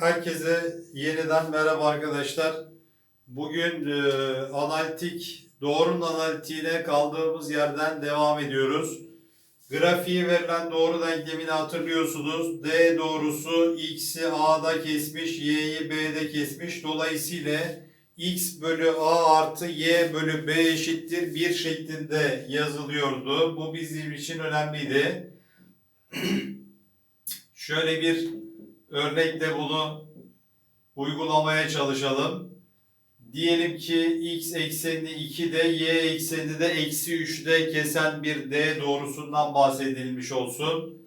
Herkese yeniden merhaba arkadaşlar. Bugün e, analitik, doğrunun analitiğine kaldığımız yerden devam ediyoruz. Grafiği verilen doğru denklemini hatırlıyorsunuz. D doğrusu x'i A'da kesmiş, y'yi B'de kesmiş. Dolayısıyla x bölü A artı y bölü B eşittir 1 şeklinde yazılıyordu. Bu bizim için önemliydi. Şöyle bir örnekle bunu uygulamaya çalışalım. Diyelim ki x eksenini 2'de y eksenini de eksi 3'de kesen bir d doğrusundan bahsedilmiş olsun.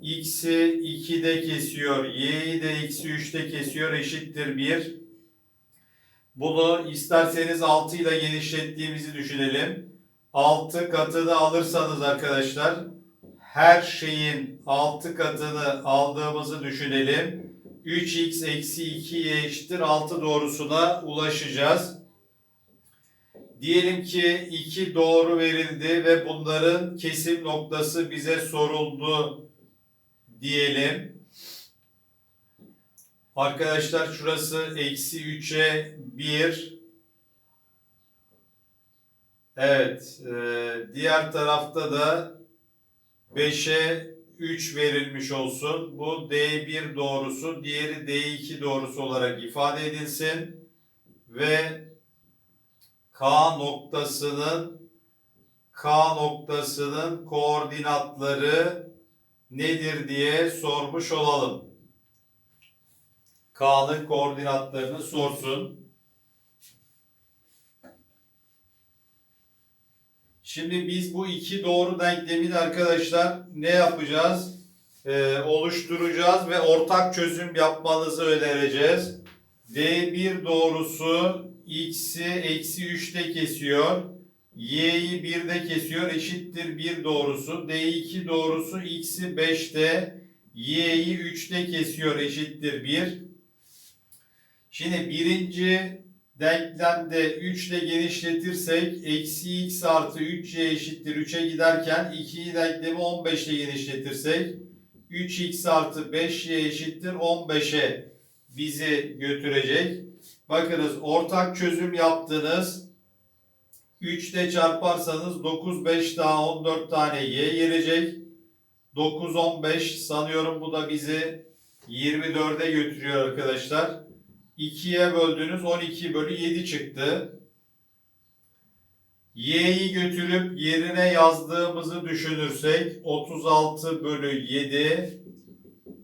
x'i 2'de kesiyor, y'yi de eksi 3'te kesiyor eşittir 1. Bunu isterseniz 6 ile genişlettiğimizi düşünelim. 6 katını alırsanız arkadaşlar her şeyin 6 katını aldığımızı düşünelim. 3x eksi 2y eşittir 6 doğrusuna ulaşacağız. Diyelim ki 2 doğru verildi ve bunların kesim noktası bize soruldu diyelim. Arkadaşlar şurası eksi 3'e 1. Evet. e, diğer tarafta da 5'e 3 verilmiş olsun. Bu D1 doğrusu, diğeri D2 doğrusu olarak ifade edilsin. Ve K noktasının K noktasının koordinatları nedir diye sormuş olalım. K'nın koordinatlarını sorsun. Şimdi biz bu iki doğru denklemini arkadaşlar ne yapacağız? Ee, oluşturacağız ve ortak çözüm yapmanızı önereceğiz. D1 doğrusu x'i eksi 3'te kesiyor. Y'yi 1'de kesiyor eşittir 1 doğrusu. D2 doğrusu x'i 5'te y'yi 3'te kesiyor eşittir 1. Şimdi birinci denklemde 3 ile genişletirsek eksi x artı 3y eşittir 3'e giderken ikinci denklemi 15 ile genişletirsek 3x artı 5y eşittir 15'e bizi götürecek. Bakınız ortak çözüm yaptınız. 3 ile çarparsanız 9 5 daha 14 tane y gelecek. 9 15 sanıyorum bu da bizi 24'e götürüyor arkadaşlar. 2'ye böldünüz 12 bölü 7 çıktı. Y'yi götürüp yerine yazdığımızı düşünürsek 36 bölü 7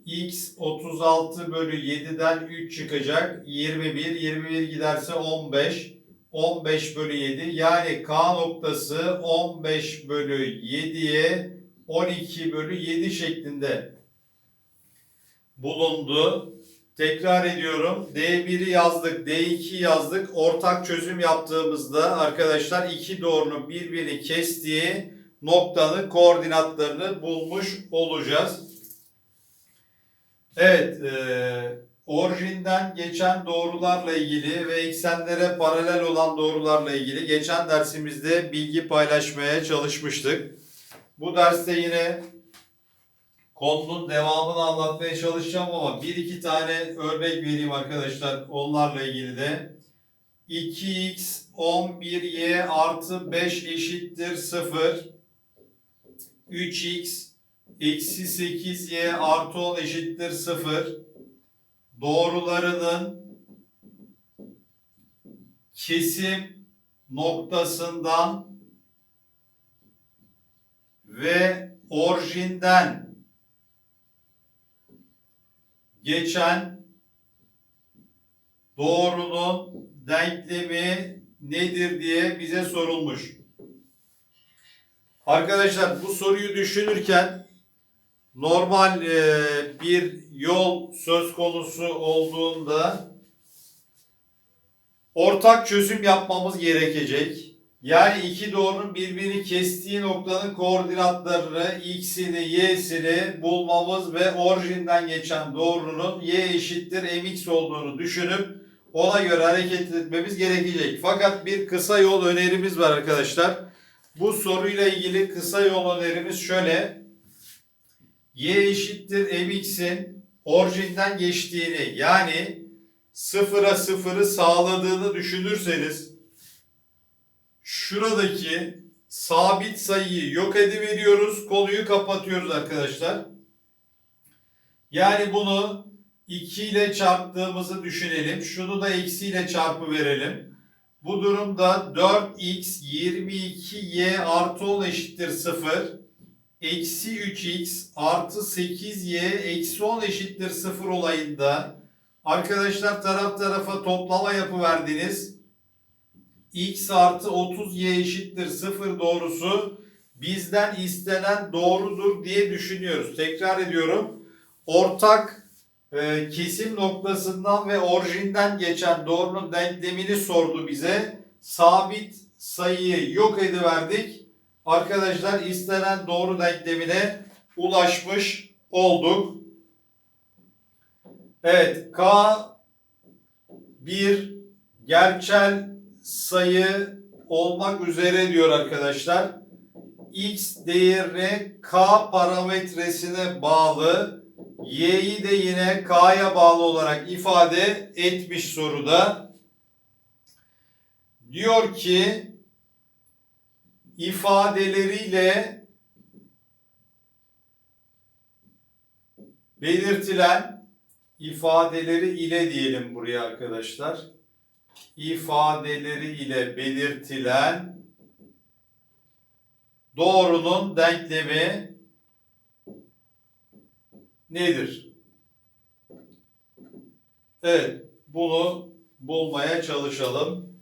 X 36 bölü 7'den 3 çıkacak. 21. 21 giderse 15. 15 bölü 7. Yani K noktası 15 bölü 7'ye 12 bölü 7 şeklinde bulundu. Tekrar ediyorum. D1'i yazdık, D2'yi yazdık. Ortak çözüm yaptığımızda arkadaşlar iki doğrunun birbirini kestiği noktanın koordinatlarını bulmuş olacağız. Evet, e, orijinden geçen doğrularla ilgili ve eksenlere paralel olan doğrularla ilgili geçen dersimizde bilgi paylaşmaya çalışmıştık. Bu derste yine konunun devamını anlatmaya çalışacağım ama bir iki tane örnek vereyim arkadaşlar onlarla ilgili de. 2x 11y artı 5 eşittir 0. 3x eksi 8y artı 10 eşittir 0. Doğrularının kesim noktasından ve orijinden geçen doğrunun denklemi nedir diye bize sorulmuş. Arkadaşlar bu soruyu düşünürken normal e, bir yol söz konusu olduğunda ortak çözüm yapmamız gerekecek. Yani iki doğrunun birbirini kestiği noktanın koordinatlarını x'ini y'sini bulmamız ve orijinden geçen doğrunun y eşittir mx olduğunu düşünüp ona göre hareket etmemiz gerekecek. Fakat bir kısa yol önerimiz var arkadaşlar. Bu soruyla ilgili kısa yol önerimiz şöyle. y eşittir mx'in orijinden geçtiğini yani sıfıra sıfırı sağladığını düşünürseniz şuradaki sabit sayıyı yok ediveriyoruz. Konuyu kapatıyoruz arkadaşlar. Yani bunu 2 ile çarptığımızı düşünelim. Şunu da eksi ile çarpı verelim. Bu durumda 4x 22y artı 10 eşittir 0. Eksi 3x artı 8y eksi 10 eşittir 0 olayında arkadaşlar taraf tarafa toplama yapıverdiniz. X artı 30y eşittir 0 doğrusu bizden istenen doğrudur diye düşünüyoruz. Tekrar ediyorum. Ortak e, kesim noktasından ve orijinden geçen doğrunun denklemini sordu bize. Sabit sayıyı yok ediverdik. Arkadaşlar istenen doğru denklemine ulaşmış olduk. Evet K bir gerçel sayı olmak üzere diyor arkadaşlar. X değerine K parametresine bağlı Y'yi de yine K'ya bağlı olarak ifade etmiş soruda. Diyor ki ifadeleriyle belirtilen ifadeleri ile diyelim buraya arkadaşlar. İfadeleri ile belirtilen doğrunun denklemi nedir? Evet, bunu bulmaya çalışalım.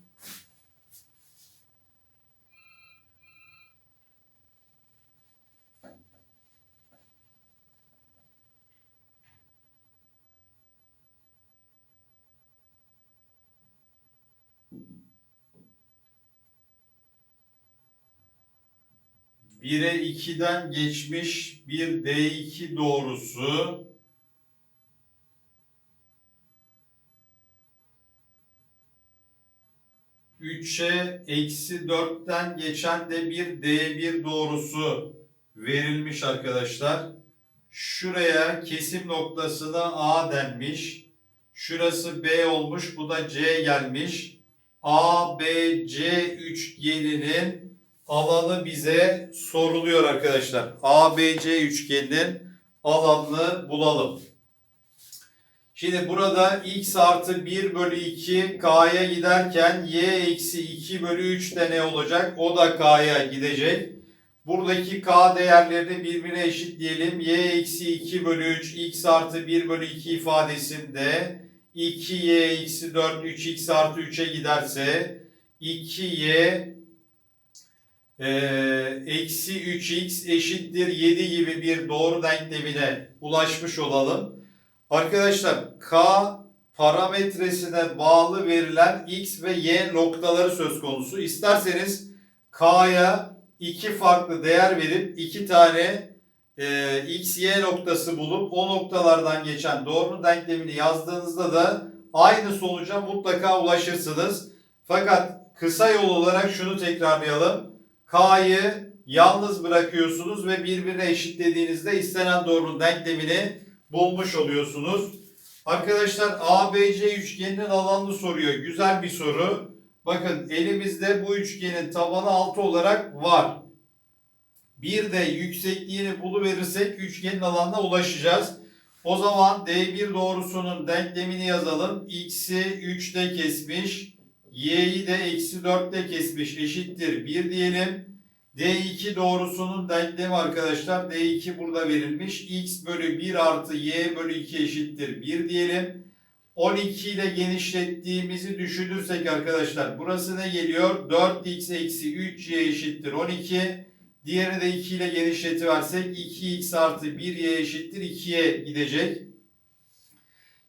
Bire 2'den geçmiş bir D2 doğrusu Üçe eksi 4'ten geçen de bir D1 doğrusu verilmiş arkadaşlar. Şuraya kesim noktasına A denmiş. Şurası B olmuş. Bu da C gelmiş. A, B, C üçgeninin alanı bize soruluyor arkadaşlar. ABC üçgeninin alanını bulalım. Şimdi burada x artı 1 bölü 2 k'ya giderken y eksi 2 bölü 3 de ne olacak? O da k'ya gidecek. Buradaki k değerlerini birbirine eşitleyelim. y eksi 2 bölü 3 x artı 1 bölü 2 ifadesinde 2y eksi 4 3x artı 3'e giderse 2y ee, eksi 3x eşittir 7 gibi bir doğru denklemine ulaşmış olalım. Arkadaşlar k parametresine bağlı verilen x ve y noktaları söz konusu. İsterseniz k'ya iki farklı değer verip iki tane e, x, y noktası bulup o noktalardan geçen doğru denklemini yazdığınızda da aynı sonuca mutlaka ulaşırsınız. Fakat kısa yol olarak şunu tekrarlayalım. K'yı yalnız bırakıyorsunuz ve birbirine eşitlediğinizde istenen doğrunun denklemini bulmuş oluyorsunuz. Arkadaşlar ABC üçgeninin alanını soruyor. Güzel bir soru. Bakın elimizde bu üçgenin tabanı 6 olarak var. Bir de yüksekliğini buluverirsek üçgenin alanına ulaşacağız. O zaman D1 doğrusunun denklemini yazalım. X'i 3'te kesmiş. Y'yi de eksi 4'te kesmiş. Eşittir 1 diyelim. D2 doğrusunun denklemi arkadaşlar. D2 burada verilmiş. X bölü 1 artı Y bölü 2 eşittir 1 diyelim. 12 ile genişlettiğimizi düşünürsek arkadaşlar burası ne geliyor? 4x eksi 3y eşittir 12. Diğerini de 2 ile genişletiversek 2x artı 1y eşittir 2'ye gidecek.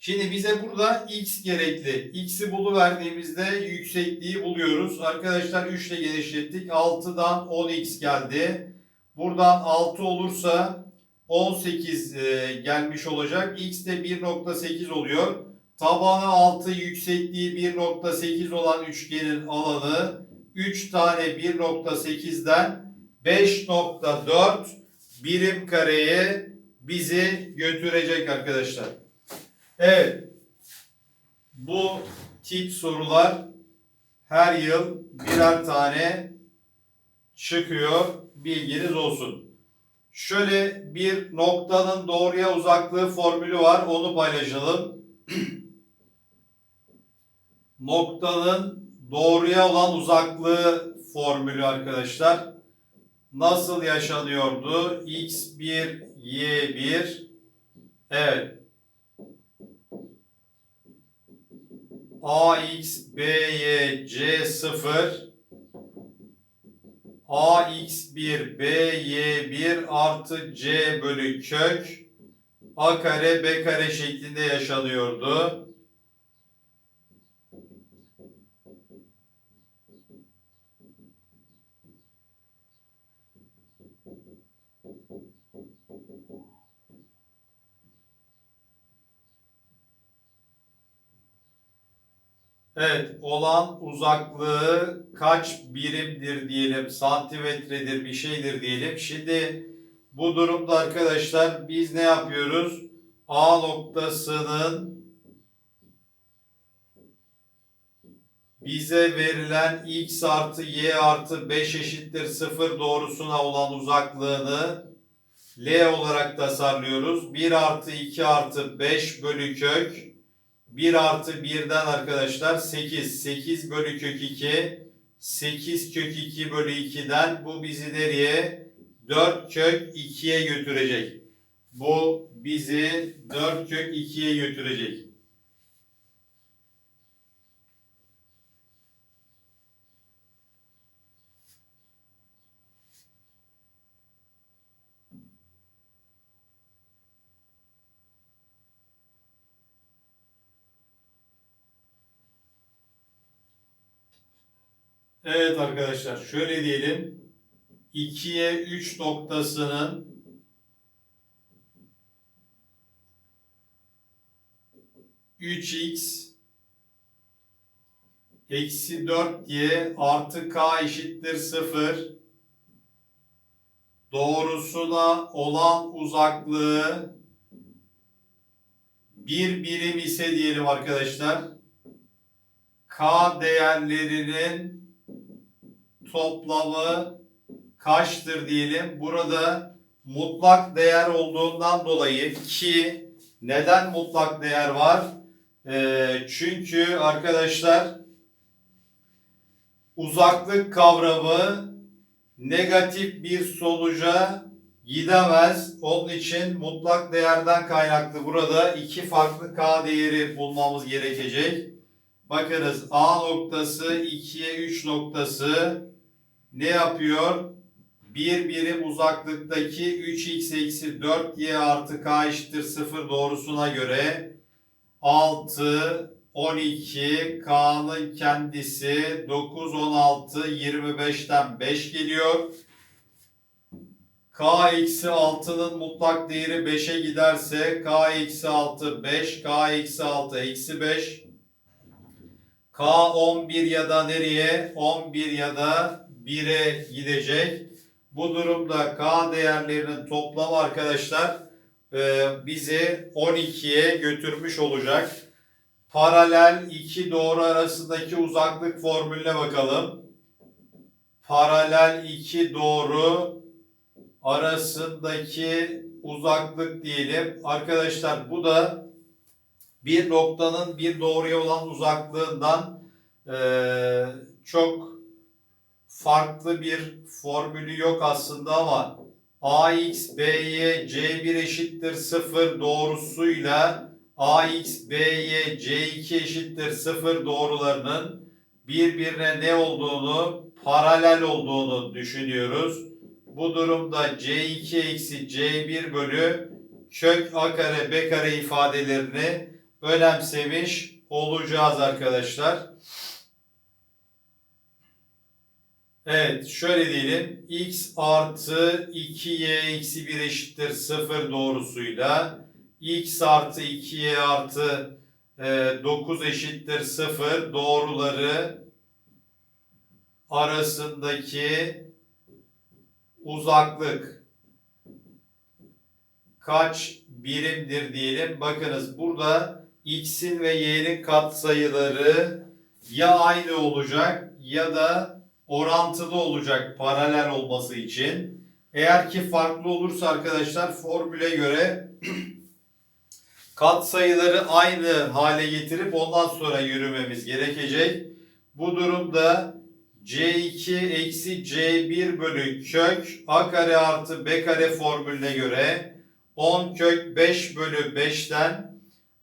Şimdi bize burada x gerekli. X'i buluverdiğimizde yüksekliği buluyoruz. Arkadaşlar 3 ile genişlettik. 6'dan 10x geldi. Buradan 6 olursa 18 e, gelmiş olacak. X de 1.8 oluyor. Tabanı 6 yüksekliği 1.8 olan üçgenin alanı 3 tane 1.8'den 5.4 birim kareye bizi götürecek arkadaşlar. Evet. Bu tip sorular her yıl birer tane çıkıyor. Bilginiz olsun. Şöyle bir noktanın doğruya uzaklığı formülü var. Onu paylaşalım. noktanın doğruya olan uzaklığı formülü arkadaşlar. Nasıl yaşanıyordu? x1, y1. Evet. Ax, by, c0 ax1, by1 artı c bölü kök a kare b kare şeklinde yaşanıyordu. Evet, olan uzaklığı kaç birimdir diyelim, santimetredir, bir şeydir diyelim. Şimdi bu durumda arkadaşlar biz ne yapıyoruz? A noktasının bize verilen x artı y artı 5 eşittir 0 doğrusuna olan uzaklığını L olarak tasarlıyoruz. 1 artı 2 artı 5 bölü kök 1 artı 1'den arkadaşlar 8. 8 bölü kök 2. 8 kök 2 bölü 2'den bu bizi nereye? 4 kök 2'ye götürecek. Bu bizi 4 kök 2'ye götürecek. Evet arkadaşlar şöyle diyelim. 2'ye 3 noktasının üç x eksi 4y artı k eşittir 0 doğrusuna olan uzaklığı bir birim ise diyelim arkadaşlar k değerlerinin toplamı kaçtır diyelim. Burada mutlak değer olduğundan dolayı ki neden mutlak değer var? Ee, çünkü arkadaşlar uzaklık kavramı negatif bir sonuca gidemez. Onun için mutlak değerden kaynaklı burada iki farklı k değeri bulmamız gerekecek. Bakınız A noktası 2'ye 3 noktası ne yapıyor? Bir birim uzaklıktaki 3x eksi 4y artı k eşittir 0 doğrusuna göre 6, 12, k'nın kendisi 9, 16, 25'ten 5 geliyor. k eksi 6'nın mutlak değeri 5'e giderse k eksi 6 5, k eksi 6 eksi 5. K 11 ya da nereye? 11 ya da 1'e gidecek. Bu durumda K değerlerinin toplamı arkadaşlar e, bizi 12'ye götürmüş olacak. Paralel iki doğru arasındaki uzaklık formülüne bakalım. Paralel iki doğru arasındaki uzaklık diyelim. Arkadaşlar bu da bir noktanın bir doğruya olan uzaklığından e, çok farklı bir formülü yok aslında ama ax, by, c1 eşittir 0 doğrusuyla ax, by, c2 eşittir 0 doğrularının birbirine ne olduğunu, paralel olduğunu düşünüyoruz. Bu durumda c2 eksi c1 bölü kök a kare b kare ifadelerini önemsemiş olacağız arkadaşlar. Evet şöyle diyelim. x artı 2y eksi 1 eşittir 0 doğrusuyla x artı 2y artı e, 9 eşittir 0 doğruları arasındaki uzaklık kaç birimdir diyelim. Bakınız burada x'in ve y'nin katsayıları ya aynı olacak ya da orantılı olacak paralel olması için. Eğer ki farklı olursa arkadaşlar formüle göre katsayıları aynı hale getirip ondan sonra yürümemiz gerekecek. Bu durumda C2 eksi C1 bölü kök A kare artı B kare formülüne göre 10 kök 5 bölü 5'ten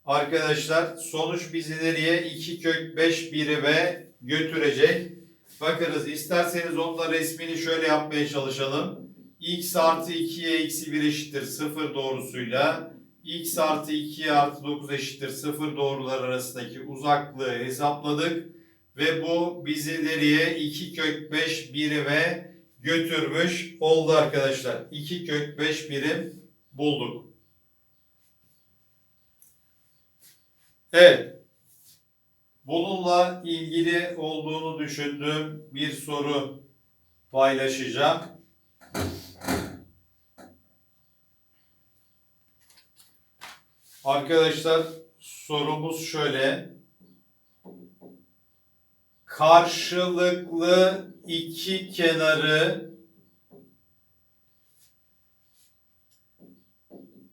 arkadaşlar sonuç bizi nereye 2 kök 5 birime götürecek. Bakınız isterseniz onunla resmini şöyle yapmaya çalışalım. x artı 2'ye eksi 1 eşittir 0 doğrusuyla x artı 2 artı 9 eşittir 0 doğrular arasındaki uzaklığı hesapladık. Ve bu bizi nereye 2 kök 5 birime götürmüş oldu arkadaşlar. 2 kök 5 birim bulduk. Evet. Bununla ilgili olduğunu düşündüğüm bir soru paylaşacağım. Arkadaşlar sorumuz şöyle. Karşılıklı iki kenarı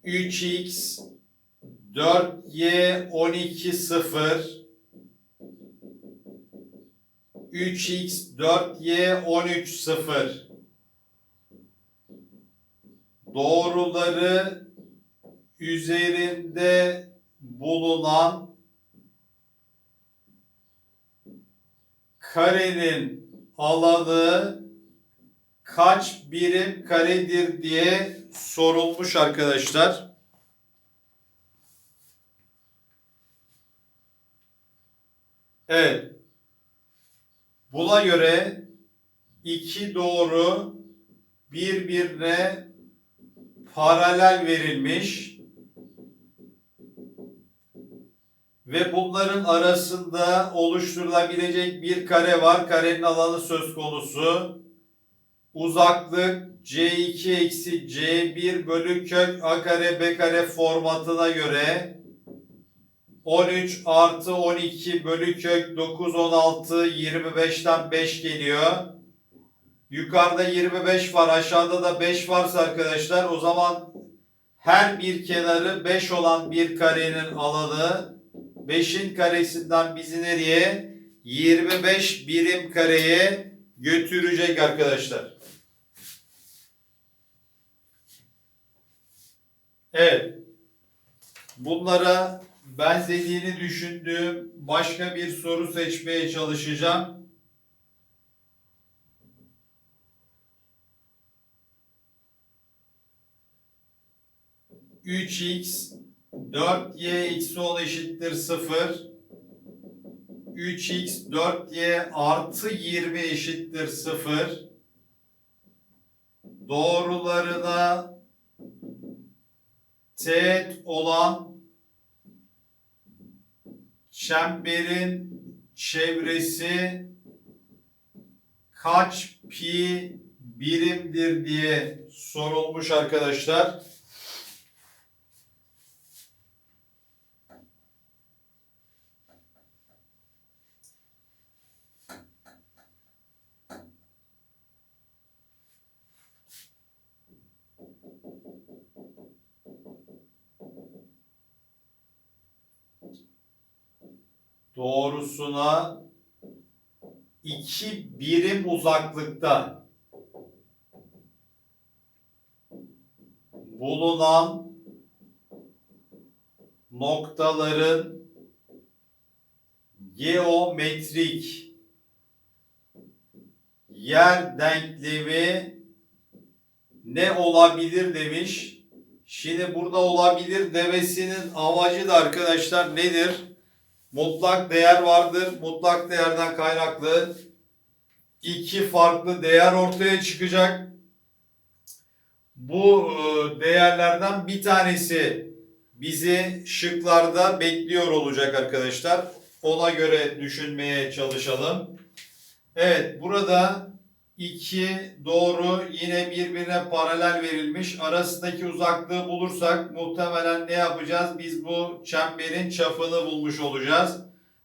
3x 4y 12 0 3x 4y 13 0 doğruları üzerinde bulunan karenin alanı kaç birim karedir diye sorulmuş arkadaşlar. Evet. Buna göre iki doğru birbirine paralel verilmiş ve bunların arasında oluşturulabilecek bir kare var. Karenin alanı söz konusu. Uzaklık C2 eksi C1 bölü kök A kare B kare formatına göre 13 artı 12 bölü kök 9 16 25'ten 5 geliyor. Yukarıda 25 var aşağıda da 5 varsa arkadaşlar o zaman her bir kenarı 5 olan bir karenin alanı 5'in karesinden bizi nereye? 25 birim kareye götürecek arkadaşlar. Evet. Bunlara benzediğini düşündüğüm başka bir soru seçmeye çalışacağım. Üç x 4y eksi 10 eşittir 0. 3x 4y artı 20 eşittir 0. Doğrularına teğet olan çemberin çevresi kaç pi birimdir diye sorulmuş arkadaşlar. Doğrusuna iki birim uzaklıkta bulunan noktaların geometrik yer denklemi ne olabilir demiş. Şimdi burada olabilir demesinin amacı da arkadaşlar nedir? Mutlak değer vardır. Mutlak değerden kaynaklı iki farklı değer ortaya çıkacak. Bu e, değerlerden bir tanesi bizi şıklarda bekliyor olacak arkadaşlar. Ona göre düşünmeye çalışalım. Evet burada iki doğru yine birbirine paralel verilmiş. Arasındaki uzaklığı bulursak muhtemelen ne yapacağız? Biz bu çemberin çapını bulmuş olacağız.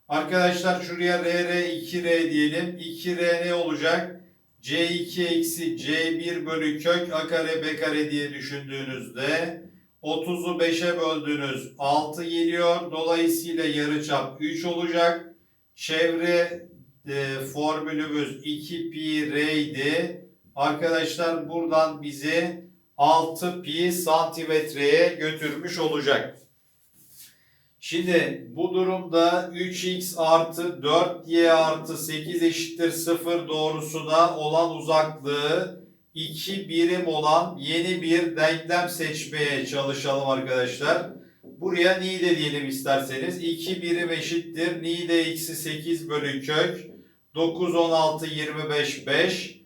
Arkadaşlar şuraya RR 2R diyelim. 2R ne olacak? C2 eksi C1 bölü kök A kare B kare diye düşündüğünüzde 30'u 5'e böldünüz 6 geliyor. Dolayısıyla yarıçap 3 olacak. Çevre e, formülümüz 2 pi r idi. Arkadaşlar buradan bizi 6 pi santimetreye götürmüş olacak. Şimdi bu durumda 3x artı 4y artı 8 eşittir 0 doğrusuna olan uzaklığı 2 birim olan yeni bir denklem seçmeye çalışalım arkadaşlar. Buraya ni de diyelim isterseniz. 2 birim eşittir. Ni de eksi 8 bölü kök. 9, 16, 25, 5.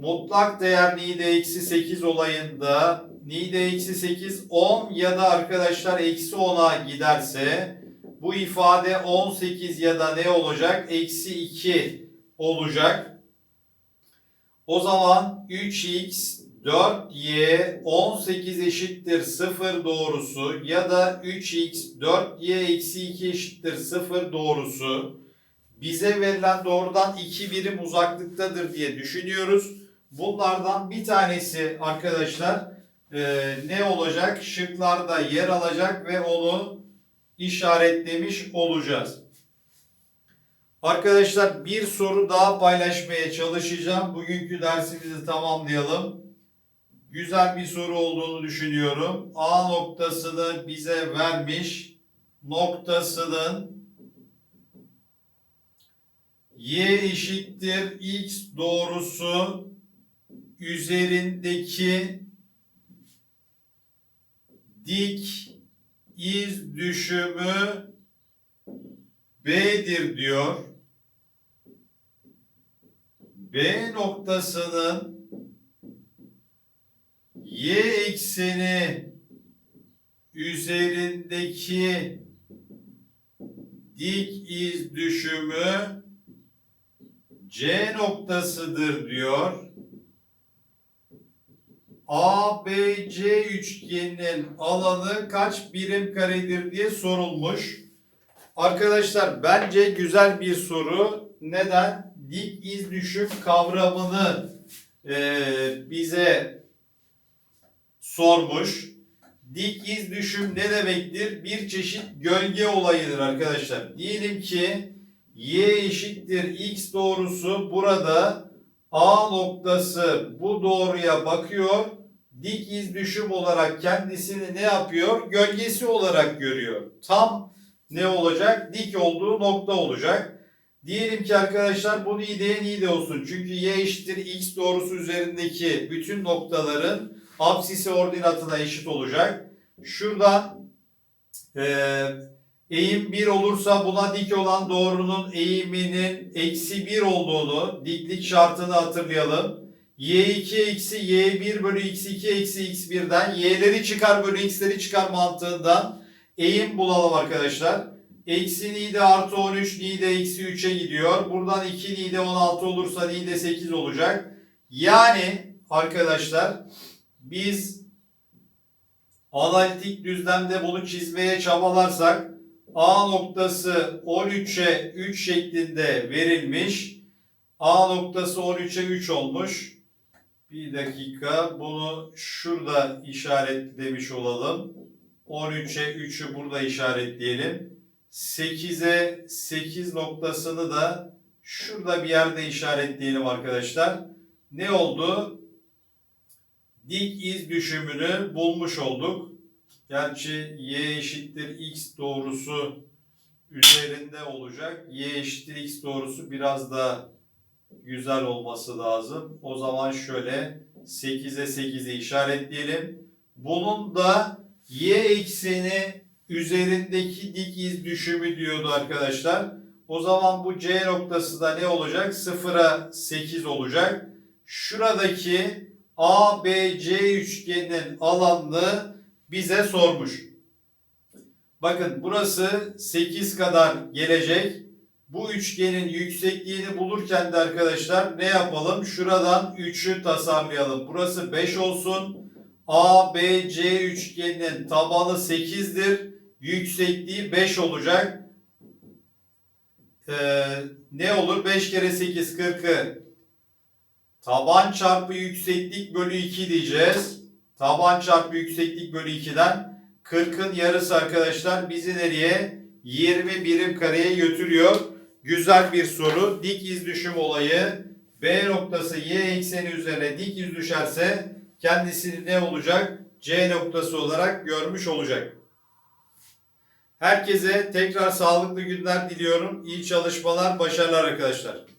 Mutlak değer ni de eksi 8 olayında ni de eksi 8 10 ya da arkadaşlar eksi 10'a giderse bu ifade 18 ya da ne olacak? Eksi 2 olacak. O zaman 3x 4y 18 eşittir 0 doğrusu ya da 3x 4y eksi 2 eşittir 0 doğrusu bize verilen doğrudan 2 birim uzaklıktadır diye düşünüyoruz. Bunlardan bir tanesi arkadaşlar e, ne olacak? Şıklarda yer alacak ve onu işaretlemiş olacağız. Arkadaşlar bir soru daha paylaşmaya çalışacağım. Bugünkü dersimizi tamamlayalım. Güzel bir soru olduğunu düşünüyorum. A noktasını bize vermiş. Noktasının y eşittir x doğrusu üzerindeki dik iz düşümü B'dir diyor. B noktasının y ekseni üzerindeki dik iz düşümü C noktasıdır diyor. ABC üçgeninin alanı kaç birim karedir diye sorulmuş. Arkadaşlar bence güzel bir soru. Neden? Dik iz düşüm kavramını e, bize sormuş. Dik iz düşüm ne demektir? Bir çeşit gölge olayıdır arkadaşlar. Diyelim ki y eşittir x doğrusu burada A noktası bu doğruya bakıyor. Dik iz düşüm olarak kendisini ne yapıyor? Gölgesi olarak görüyor. Tam ne olacak? Dik olduğu nokta olacak. Diyelim ki arkadaşlar bu ni'de ni'de olsun. Çünkü y eşittir x doğrusu üzerindeki bütün noktaların apsisi ordinatına eşit olacak. Şuradan e, eğim 1 olursa buna dik olan doğrunun eğiminin eksi 1 olduğunu diklik şartını hatırlayalım. y2 eksi y1 bölü x2 eksi x1'den y'leri çıkar bölü x'leri çıkar mantığından eğim bulalım arkadaşlar. Eksi ni de artı 13 ni de eksi 3'e gidiyor. Buradan 2 ni de 16 olursa ni de 8 olacak. Yani arkadaşlar biz analitik düzlemde bunu çizmeye çabalarsak A noktası 13'e 3 şeklinde verilmiş. A noktası 13'e 3 olmuş. Bir dakika bunu şurada işaretlemiş olalım. 13'e 3'ü burada işaretleyelim. 8'e 8 noktasını da şurada bir yerde işaretleyelim arkadaşlar. Ne oldu? Dik iz düşümünü bulmuş olduk. Gerçi y eşittir x doğrusu üzerinde olacak. Y eşittir x doğrusu biraz da güzel olması lazım. O zaman şöyle 8'e 8'i işaretleyelim. Bunun da y ekseni üzerindeki dik iz düşümü diyordu arkadaşlar. O zaman bu C noktası da ne olacak? 0'a 8 olacak. Şuradaki ABC üçgeninin alanını bize sormuş. Bakın burası 8 kadar gelecek. Bu üçgenin yüksekliğini bulurken de arkadaşlar ne yapalım? Şuradan 3'ü tasarlayalım. Burası 5 olsun. ABC üçgeninin tabanı 8'dir. Yüksekliği 5 olacak. Ee, ne olur? 5 kere 8 40'ı taban çarpı yükseklik bölü 2 diyeceğiz. Taban çarpı yükseklik bölü 2'den 40'ın yarısı arkadaşlar bizi nereye? 20 birim kareye götürüyor. Güzel bir soru. Dik iz düşüm olayı. B noktası y ekseni üzerine dik iz düşerse kendisini ne olacak? C noktası olarak görmüş olacak. Herkese tekrar sağlıklı günler diliyorum. İyi çalışmalar, başarılar arkadaşlar.